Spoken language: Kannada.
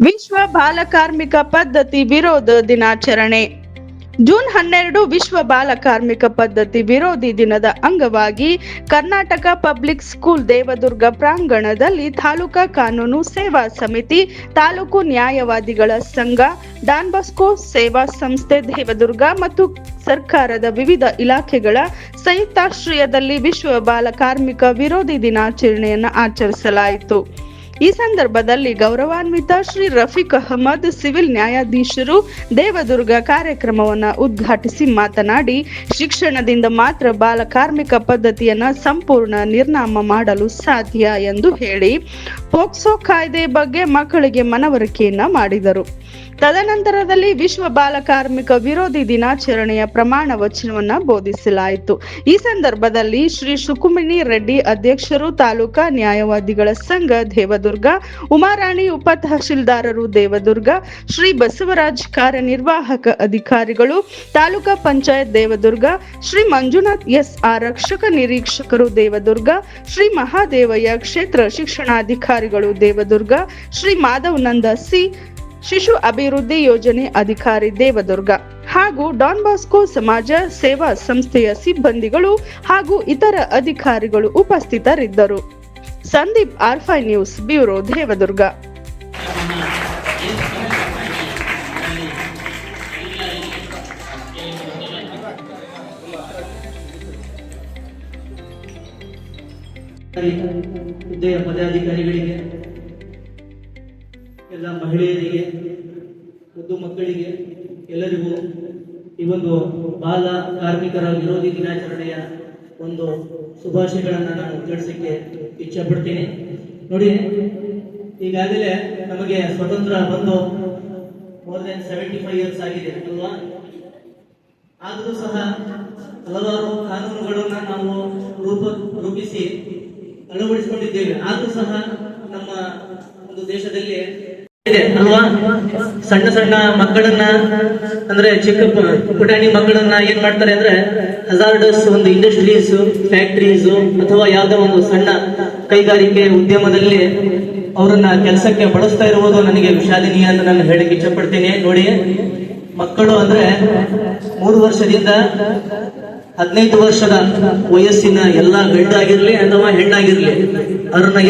ವಿಶ್ವ ಬಾಲಕಾರ್ಮಿಕ ಪದ್ಧತಿ ವಿರೋಧ ದಿನಾಚರಣೆ. ಜೂನ್ ಹನ್ನೆರಡು ವಿಶ್ವ ಬಾಲಕಾರ್ಮಿಕ ಪದ್ಧತಿ ವಿರೋಧಿ ದಿನದ ಅಂಗವಾಗಿ ಕರ್ನಾಟಕ ಪಬ್ಲಿಕ್ ಸ್ಕೂಲ್ ದೇವದುರ್ಗ ಪ್ರಾಂಗಣದಲ್ಲಿ ತಾಲೂಕಾ ಕಾನೂನು ಸೇವಾ ಸಮಿತಿ, ತಾಲೂಕು ನ್ಯಾಯವಾದಿಗಳ ಸಂಘ, ಡಾನ್ ಬಾಸ್ಕೋ ಸೇವಾ ಸಂಸ್ಥೆ ದೇವದುರ್ಗ ಮತ್ತು ಸರ್ಕಾರದ ವಿವಿಧ ಇಲಾಖೆಗಳ ಸಂಯುಕ್ತಾಶ್ರಯದಲ್ಲಿ ವಿಶ್ವ ಬಾಲಕಾರ್ಮಿಕ ವಿರೋಧಿ ದಿನಾಚರಣೆಯನ್ನು ಆಚರಿಸಲಾಯಿತು. ಈ ಸಂದರ್ಭದಲ್ಲಿ ಗೌರವಾನ್ವಿತ ಶ್ರೀ ರಫೀಕ್ ಅಹಮದ್ ಸಿವಿಲ್ ನ್ಯಾಯಾಧೀಶರು ದೇವದುರ್ಗ ಕಾರ್ಯಕ್ರಮವನ್ನು ಉದ್ಘಾಟಿಸಿ ಮಾತನಾಡಿ, ಶಿಕ್ಷಣದಿಂದ ಮಾತ್ರ ಬಾಲ ಕಾರ್ಮಿಕ ಪದ್ಧತಿಯನ್ನು ಸಂಪೂರ್ಣ ನಿರ್ನಾಮ ಮಾಡಲು ಸಾಧ್ಯ ಎಂದು ಹೇಳಿ. ಪೋಕ್ಸೋ ಕಾಯ್ದೆ ಬಗ್ಗೆ ಮಕ್ಕಳಿಗೆ ಮನವರಿಕೆಯನ್ನ ಮಾಡಿದರು. ತದನಂತರದಲ್ಲಿ ವಿಶ್ವ ಬಾಲ ಕಾರ್ಮಿಕ ವಿರೋಧಿ ದಿನಾಚರಣೆಯ ಪ್ರಮಾಣ ವಚನವನ್ನ ಬೋಧಿಸಲಾಯಿತು. ಈ ಸಂದರ್ಭದಲ್ಲಿ ಶ್ರೀ ಸುಕುಮಿನಿ ರೆಡ್ಡಿ ಅಧ್ಯಕ್ಷರು ತಾಲೂಕಾ ನ್ಯಾಯವಾದಿಗಳ ಸಂಘ ದೇವದುರ್ಗ, ಉಮಾರಾಣಿ ಉಪ ತಹಶೀಲ್ದಾರರು ದೇವದುರ್ಗ, ಶ್ರೀ ಬಸವರಾಜ್ ಕಾರ್ಯನಿರ್ವಾಹಕ ಅಧಿಕಾರಿಗಳು, ತಾಲೂಕಾ ಪಂಚಾಯತ್ ದೇವದುರ್ಗ, ಶ್ರೀ ಮಂಜುನಾಥ್ ಎಸ್ ಆರಕ್ಷಕ ನಿರೀಕ್ಷಕರು ದೇವದುರ್ಗ, ಶ್ರೀ ಮಹಾದೇವಯ್ಯ ಕ್ಷೇತ್ರ ಶಿಕ್ಷಣಾಧಿಕಾರಿಗಳು ದೇವದುರ್ಗ, ಶ್ರೀ ಮಾಧವನಂದ ಸಿ, ಶಿಶು ಅಭಿವೃದ್ಧಿ ಯೋಜನೆ ಅಧಿಕಾರಿ ದೇವದುರ್ಗ ಹಾಗೂ ಡಾನ್ ಬಾಸ್ಕೋ ಸಮಾಜ ಸೇವಾ ಸಂಸ್ಥೆಯ ಸಿಬ್ಬಂದಿಗಳು ಹಾಗೂ ಇತರ ಅಧಿಕಾರಿಗಳು ಉಪಸ್ಥಿತರಿದ್ದರು. ಸಂದೀಪ್ ಆರ್ಫೈ ನ್ಯೂಸ್, ಬ್ಯೂರೋ ದೇವದುರ್ಗ. ಹುದ್ದೆಯ ಪದಾಧಿಕಾರಿಗಳಿಗೆ, ಎಲ್ಲ ಮಹಿಳೆಯರಿಗೆ ಮತ್ತು ಮಕ್ಕಳಿಗೆ, ಎಲ್ಲರಿಗೂ ಈ ಒಂದು ಬಾಲ ಕಾರ್ಮಿಕರ ವಿರೋಧಿ ದಿನಾಚರಣೆಯ ಒಂದು ಶುಭಾಶಯಗಳನ್ನು ನಾನು ತಿಳಿಸಕ್ಕೆ ಇಚ್ಛೆ ಪಡ್ತೀನಿ ನೋಡಿ, ಈಗಾಗಲೇ ನಮಗೆ ಸ್ವತಂತ್ರ ಬಂದು more than seventy five years ಆಗಿದೆ, ಅಲ್ವಾ? ಆದರೂ ಸಹ ಹಲವಾರು ಕಾನೂನುಗಳನ್ನು ನಾವು ರೂಪ ರೂಪಿಸಿ ಅಳವಡಿಸಿಕೊಂಡಿದ್ದೇವೆ. ಆದ್ರೂ ಸಹ ನಮ್ಮ ಒಂದು ದೇಶದಲ್ಲಿ ಇದೆ ಅಲ್ವಾ? ಸಣ್ಣ ಸಣ್ಣ ಮಕ್ಕಳನ್ನ, ಅಂದ್ರೆ ಚಿಕ್ಕ ಪುಟಾಣಿ ಮಕ್ಕಳನ್ನ ಏನ್ ಮಾಡ್ತಾರೆ ಅಂದ್ರೆ ಹಜಾರ್ಡಸ್ ಒಂದು ಇಂಡಸ್ಟ್ರೀಸ್, ಫ್ಯಾಕ್ಟ್ರೀಸ್ ಅಥವಾ ಯಾವ್ದೋ ಒಂದು ಸಣ್ಣ ಕೈಗಾರಿಕೆ ಉದ್ಯಮದಲ್ಲಿ ಅವರನ್ನ ಕೆಲಸಕ್ಕೆ ಬಳಸ್ತಾ ಇರುವುದು ನನಗೆ ವಿಷಾದನೀಯ ಅಂತ ನಾನು ಹೇಳಕ್ಕೆ ಇಚ್ಛೆ ಪಡ್ತೀನಿ ನೋಡಿ, ಮಕ್ಕಳು ಅಂದ್ರೆ ಮೂರು ವರ್ಷದಿಂದ ಹದಿನೈದು ವರ್ಷದ ವಯಸ್ಸಿನ ಎಲ್ಲ ಗಂಡಾಗಿರ್ಲಿ ಅಥವಾ ಹೆಣ್ಣಾಗಿರ್ಲಿ ಅವ್ರನ್ನ